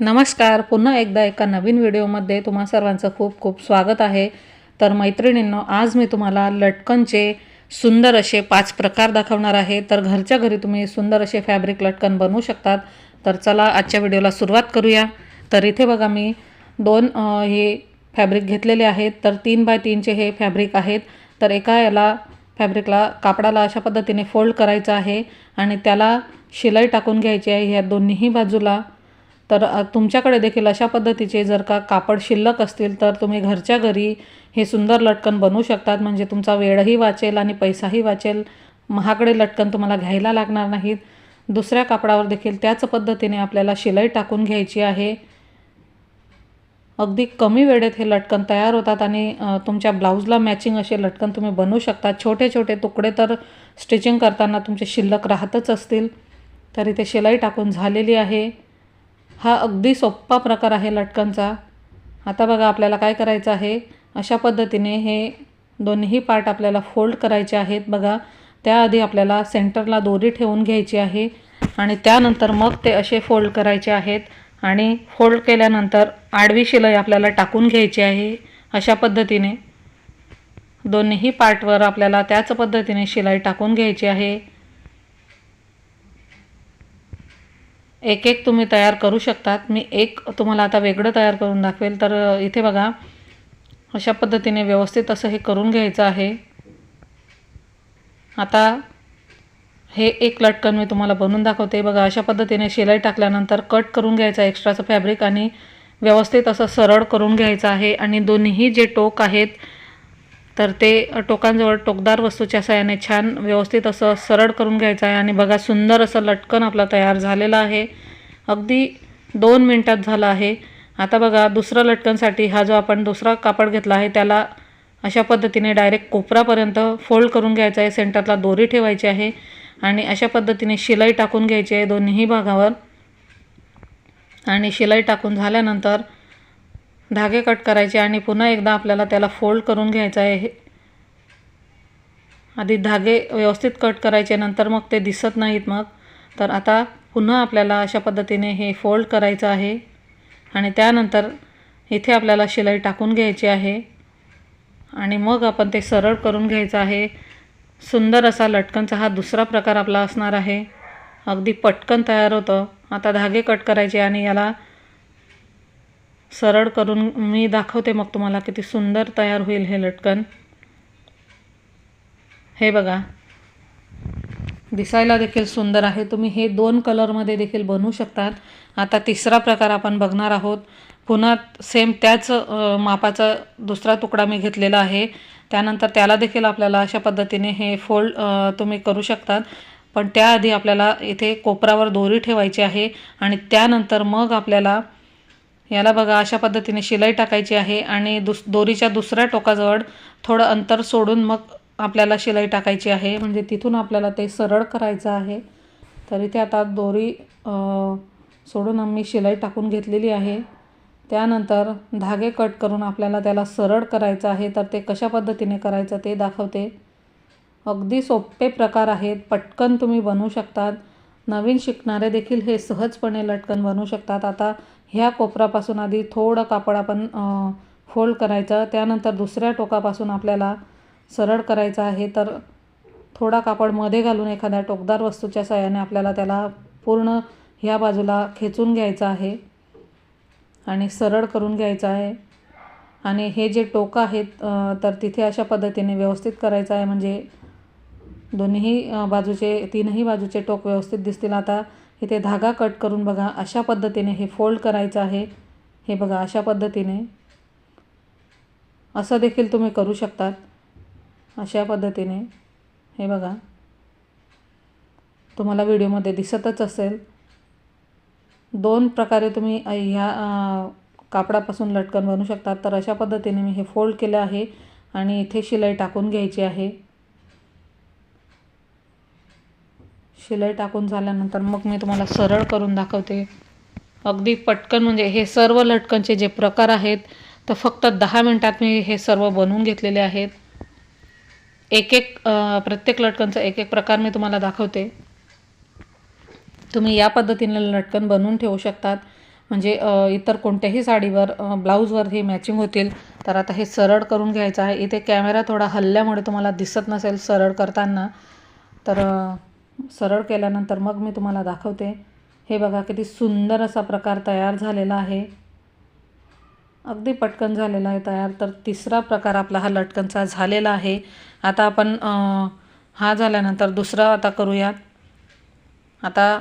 नमस्कार. पुन्हा एकदा एका नवीन व्हिडिओमध्ये तुम्हा सर्वांचं खूप खूप स्वागत आहे. तर मैत्रिणींनो आज मी तुम्हाला लटकनचे सुंदर असे पाच प्रकार दाखवणार आहे. तर घरच्या घरी तुम्ही सुंदर असे फॅब्रिक लटकन बनवू शकतात. तर चला आजच्या व्हिडिओला सुरुवात करूया. तर इथे बघा मी दोन हे फॅब्रिक घेतलेले आहेत. तर तीन बाय तीनचे हे फॅब्रिक आहेत. तर एका याला फॅब्रिकला कापडाला अशा पद्धतीने फोल्ड करायचं आहे आणि त्याला शिलाई टाकून घ्यायची आहे. ह्या दोन्हीही बाजूला तर तुमच्याकडे देखील अशा पद्धतीचे जर का कापड शिल्लक असतील तर तुम्ही घरच्या घरी हे सुंदर लटकन बनवू शकतात. म्हणजे तुमचा वेळही वाचेल आणि पैसाही वाचेल. महागडे लटकन तुम्हाला घ्यायला लागणार नाहीत. दुसऱ्या कापडावर देखील त्याच पद्धतीने आपल्याला शिलाई टाकून घ्यायची आहे. अगदी कमी वेळेत हे लटकन तयार होतात आणि तुमच्या ब्लाऊजला मॅचिंग असे लटकन तुम्ही बनवू शकता छोटे छोटे तुकडे तर स्टिचिंग करताना तुमचे शिल्लक राहतच असतील. तर इथे शिलाई टाकून झालेली आहे. हा अगदी सोप्पा प्रकार आहे लटकनचा. आता बघा आपल्याला काय करायचं आहे? अशा पद्धतीने हे दोन्ही पार्ट आपल्याला फोल्ड करायचे आहेत. बघा त्याआधी आपल्याला सेंटरला दोरी ठेवून घ्यायची आहे आणि त्यानंतर मग ते असे फोल्ड करायचे आहेत आणि फोल्ड केल्यानंतर आडवी शिलाई आपल्याला टाकून घ्यायची आहे. अशा पद्धतीने दोन्ही पार्टवर आपल्याला त्याच पद्धतीने शिलाई टाकून घ्यायची आहे. एक एक तुम्ही तयार करू शकतात. मी एक तुम्हाला आता वेगळं तयार करून दाखवेल. तर इथे बघा. अशा पद्धतीने व्यवस्थित असं हे करून घ्यायचं आहे. आता हे एक लटकन मी तुम्हाला बनवून दाखवते. बघा अशा पद्धतीने शिलाई टाकल्यानंतर कट करून घ्यायचं एक्स्ट्राचं फॅब्रिक आणि व्यवस्थित असं सरळ करून घ्यायचं आहे. आणि दोन्ही जे टोक आहेत तर ते टोकांजवळ टोकदार वस्तूच्या सहाय्याने छान व्यवस्थित असं सरळ करून घ्यायचं आहे आणि बघा सुंदर असं लटकन आपलं तयार झालेलं आहे. अगदी दोन मिनटात झालं आहे. आता बघा दुसरं लटकनसाठी हा जो आपण दुसरा कापड घेतला आहे त्याला अशा पद्धतीने डायरेक्ट कोपरापर्यंत फोल्ड करून घ्यायचं आहे. सेंटरला दोरी ठेवायची आहे आणि अशा पद्धतीने शिलाई टाकून घ्यायची आहे दोन्ही भागावर. आणि शिलाई टाकून झाल्यानंतर धागे कट करायचे आणि पुन्हा एकदा आपल्याला त्याला फोल्ड करून घ्यायचं आहे. हे- आधी धागे व्यवस्थित कट करायचे नंतर मग ते दिसत नाहीत मग. तर आता पुन्हा आपल्याला अशा पद्धतीने हे फोल्ड करायचं आहे. आणि त्यानंतर इथे आपल्याला शिलाई टाकून घ्यायची आहे. आणि मग आपण ते सरळ करून घ्यायचं आहे. सुंदर असा लटकनचा हा दुसरा प्रकार आपला असणार आहे. अगदी पटकन तयार होतं. आता धागे कट करायचे आणि याला सरळ करून मी दाखवते मग तुम्हाला किती सुंदर तयार होईल हे लटकन. हे बघा. दिसायला देखील सुंदर आहे. तुम्ही हे दोन कलरमध्ये देखील बनवू शकतात. आता तिसरा प्रकार आपण बघणार आहोत. पुन्हा सेम त्याच मापाचा दुसरा तुकडा मी घेतलेला आहे. त्यानंतर त्याला देखील आपल्याला अशा पद्धतीने हे फोल्ड तुम्ही करू शकतात. पण त्याआधी आपल्याला इथे कोपरावर दोरी ठेवायची आहे आणि त्यानंतर मग आपल्याला याला बघा अशा पद्धतीने शिलाई टाकायची आहे आणि दुस दोरीच्या दुसऱ्या टोकाजवळ थोडं अंतर सोडून मग आपल्याला शिलाई टाकायची आहे. म्हणजे तिथून आपल्याला ते सरळ करायचं आहे. तर इथे आता दोरी सोडून आम्ही शिलाई टाकून घेतलेली आहे. त्यानंतर धागे कट करून आपल्याला त्याला सरळ करायचं आहे. तर ते कशा पद्धतीने करायचं ते दाखवते. अगदी सोपे प्रकार आहेत. पटकन तुम्ही बनवू शकतात. नवीन शिकणारे देखील हे सहजपणे लटकन बनवू शकतात. आता ह्या कोपरापासून आधी थोडं कापड आपण फोल्ड करायचं त्यानंतर दुसऱ्या टोकापासून आपल्याला सरळ करायचं आहे. तर थोडा कापडमध्ये घालून एखाद्या टोकदार वस्तूच्या सहाय्याने आपल्याला त्याला पूर्ण ह्या बाजूला खेचून घ्यायचं आहे आणि सरळ करून घ्यायचं आहे. आणि हे जे टोकं आहेत तर तिथे अशा पद्धतीने व्यवस्थित करायचं आहे. म्हणजे दोन्ही बाजूचे तीनही बाजूचे टोक व्यवस्थित दिसतील. आता इथे धागा कट करून बघा अशा पद्धतीने हे फोल्ड करायचं आहे. हे बघा अशा पद्धतीने. असं देखील तुम्ही करू शकतात. अशा पद्धतीने. हे बघा. तुम्हाला व्हिडिओमध्ये दिसतच असेल. दोन प्रकारे तुम्ही ह्या कापडापासून लटकन बनवू शकतात. तर अशा पद्धतीने मी हे फोल्ड केलं आहे आणि इथे शिलाई टाकून घ्यायची आहे. शिलाई टाकून झाल्यानंतर मग मी तुम्हाला सरळ करून दाखवते. अगदी पटकन म्हणजे हे सर्व लटकनचे जे प्रकार आहेत तर फक्त दहा मिनटात मी हे सर्व बनवून घेतलेले आहेत. एक एक प्रत्येक लटकनचा एक एक प्रकार मी तुम्हाला दाखवते. तुम्ही या पद्धतीने लटकन बनवून ठेवू शकतात. म्हणजे इतर कोणत्याही साडीवर ब्लाऊजवर हे मॅचिंग होतील. तर आता हे सरळ करून घ्यायचं आहे. इथे कॅमेरा थोडा हल्ल्यामुळे तुम्हाला दिसत नसेल सरळ करताना. तर सरळ केल्यानंतर मग मी तुम्हाला दाखवते. हे बघा किती सुंदर असा प्रकार तयार झालेला आहे. अगदी पटकन झालेला आहे तयार. तर तिसरा प्रकार आपला हा लटकनचा झालेला आहे. आता आपण हा झाल्यानंतर दुसरा आता करूयात. आता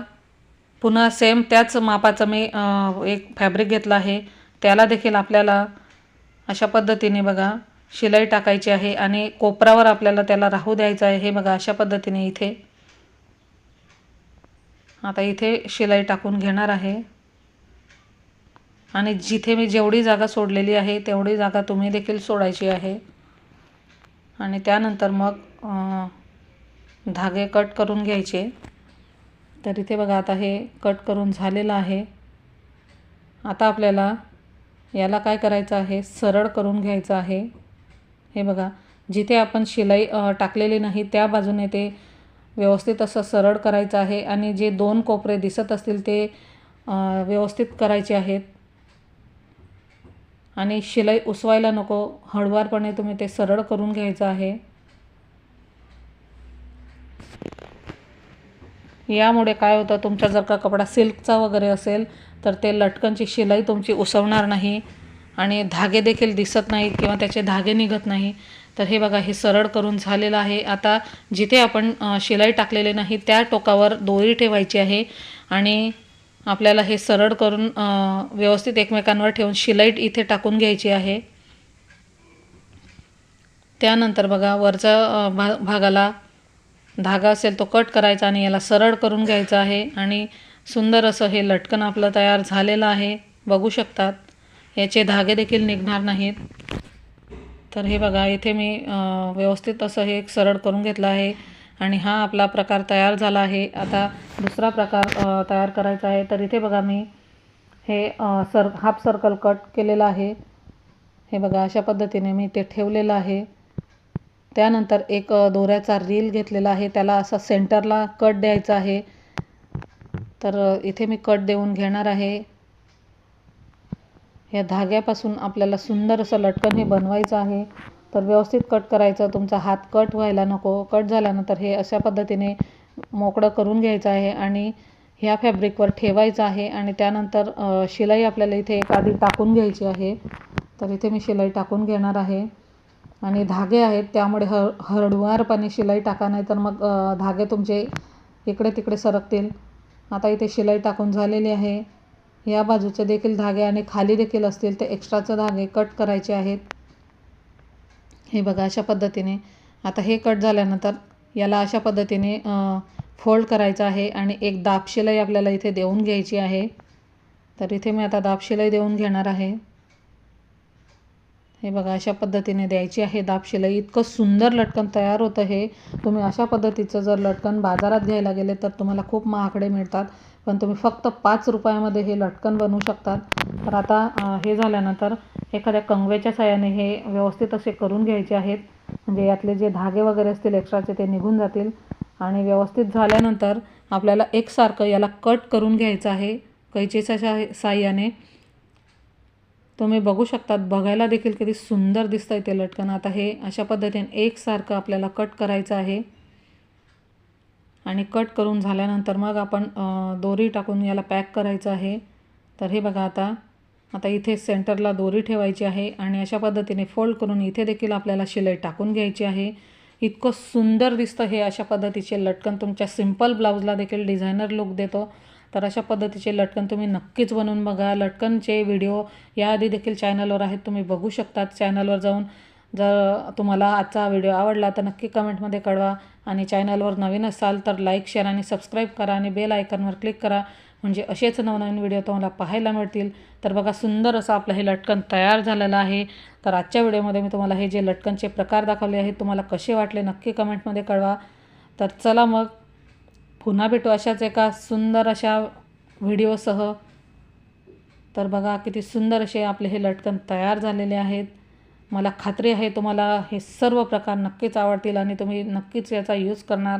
पुन्हा सेम त्याच मापाचं मी एक फॅब्रिक घेतलं आहे. त्याला देखील आपल्याला अशा पद्धतीने बघा शिलाई टाकायची आहे आणि कोपरावर आपल्याला त्याला राहू द्यायचं आहे. हे बघा अशा पद्धतीने इथे. आता इथे शिलाई टाकून घेणार आहे. आणि जिथे मी जेवढी जागा सोडलेली आहे तेवढी जागा तुम्ही देखील सोडायची आहे. आणि त्यानंतर मग धागे कट करून घ्यायचे. तर इथे बघा आता हे कट करून झालेलं आहे. आता आपल्याला याला काय करायचं आहे? सरळ करून घ्यायचं आहे. हे बघा जिथे आपण शिलाई टाकलेली नाही त्या बाजूने ते व्यवस्थित असं सरळ करायचं आहे आणि जे दोन कोपरे दिसत असतील ते व्यवस्थित करायचे आहेत. आणि शिलाई उसवायला नको. हळुवारपणे तुम्ही ते सरळ करून घ्यायचं आहे. यामुळे काय होतं तुमचा जर का कपडा सिल्कचा वगैरे असेल तर ते लटकनची शिलाई तुमची उसवणार नाही. आणि धागे देखील दिसत नाहीत किंवा त्याचे धागे निघत नाही. तर हे बघा हे सरळ करून झालेलं आहे. आता जिथे आपण शिलाई टाकलेली नाही त्या टोकावर दोरी ठेवायची आहे आणि आपल्याला हे सरळ करून व्यवस्थित एकमेकांवर ठेवून शिलाई इथे टाकून घ्यायची आहे. त्यानंतर बघा वरचा भा भागाला धागा असेल तो कट करायचा आणि याला सरळ करून घ्यायचा आहे. आणि सुंदर असं हे लटकन आपलं तयार झालेलं आहे. बघू शकतात. याचे धागे देखील निघणार नाहीत. तर हे बघा इथे मी व्यवस्थित असं हे एक सरळ करून घेतलं आहे आणि हा आपला प्रकार तयार झाला आहे. आता दुसरा प्रकार तयार करायचा आहे. तर इथे बघा मी हे सर हाफ सर्कल कट केलेलं आहे. हे बघा अशा पद्धतीने मी ते ठेवलेलं आहे. त्यानंतर एक दोऱ्याचा रील घेतलेला आहे. त्याला असा सेंटरला कट द्यायचा आहे. तर इथे मी कट देऊन घेणार आहे. या धाग्यापासून आपल्याला सुंदर असं लटकन हे बनवायचं आहे. तर व्यवस्थित कट करायचं. तुमचा हात कट व्हायला नको. कट झाल्यानंतर हे अशा पद्धतीने मोकळं करून घ्यायचं आहे आणि ह्या फॅब्रिकवर ठेवायचं आहे आणि त्यानंतर शिलाई आपल्याला इथे एक आधी टाकून घ्यायची आहे. तर इथे मी शिलाई टाकून घेणार आहे. आणि धागे आहेत त्यामुळे ह हळुवारपणे शिलाई टाका नाही तर मग धागे तुमचे इकडे तिकडे सरकतील. आता इथे शिलाई टाकून झालेली आहे. या बाजूचे देखील धागे आणि खाली देखील असतील ते एक्स्ट्राचे धागे कट करायचे आहेत. हे बघा अशा पद्धतीने. आता हे कट झाल्यानंतर याला अशा पद्धतीने फोल्ड करायचं आहे आणि एक दाबशिलाई आपल्याला इथे देऊन घ्यायची आहे. तर इथे मी आता दाबशिलाई देऊन घेणार आहे. हे बघा अशा पद्धतीने द्यायची आहे दाब शिलाई. इतकं सुंदर लटकन तयार होतं हे. तुम्ही अशा पद्धतीचं जर लटकन बाजारात घ्यायला गेले तर तुम्हाला खूप महागडे मिळतात. पण तुम्ही फक्त पाच रुपयामध्ये हे लटकन बनवू शकतात. तर आता हे झाल्यानंतर एखाद्या कंगव्याच्या साहाय्याने हे व्यवस्थित असे करून घ्यायचे आहेत. म्हणजे यातले जे धागे वगैरे असतील एक्स्ट्राचे ते निघून जातील. आणि व्यवस्थित झाल्यानंतर आपल्याला एकसारखं याला कट करून घ्यायचं आहे. कैचेच्या साह्याने. तुम्ही बघू शकतात बघायला देखील किती सुंदर दिसतं आहे ते लटकन. आता हे अशा पद्धतीने एकसारखं आपल्याला कट करायचं आहे. आणि कट करून झाल्यानंतर मग आपण दोरी टाकून याला पॅक करायचं आहे. तर हे बघा आता आता इथे सेंटरला दोरी ठेवायची आहे आणि अशा पद्धतीने फोल्ड करून इथे देखील आपल्याला शिलाई टाकून घ्यायची आहे. इतकं सुंदर दिसतं हे अशा पद्धतीचे लटकन. तुमच्या सिंपल ब्लाऊजला देखील डिझायनर लुक देतो. तर अशा पद्धतीचे लटकन तुम्ही नक्कीच बनवून बघा. लटकनचे व्हिडिओ याआधी देखील चॅनलवर आहेत. तुम्ही बघू शकतात. चॅनलवर जाऊन जर तुम्हाला आजचा व्हिडिओ आवडला तर नक्की कमेंटमध्ये कळवा. आणि चॅनलवर नवीन असाल तर लाईक शेअर आणि सबस्क्राईब करा आणि बेल आयकनवर क्लिक करा. म्हणजे असेच नवनवीन व्हिडिओ तुम्हाला पाहायला मिळतील. तर बघा सुंदर असं आपलं हे लटकन तयार झालेलं आहे. तर आजच्या व्हिडिओमध्ये मी तुम्हाला हे जे लटकनचे प्रकार दाखवले आहेत तुम्हाला कसे वाटले नक्की कमेंटमध्ये कळवा. तर चला मग पुन्हा भेटू अशाच एका सुंदर अशा व्हिडिओसह. तर बघा किती सुंदर असे आपले हे लटकन तयार झालेले आहेत. मला खात्री आहे तुम्हाला हे सर्व प्रकार नक्कीच आवडतील आणि तुम्ही नक्कीच याचा यूज करणार.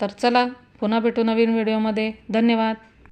तर चला पुन्हा भेटू नवीन व्हिडिओमध्ये. धन्यवाद.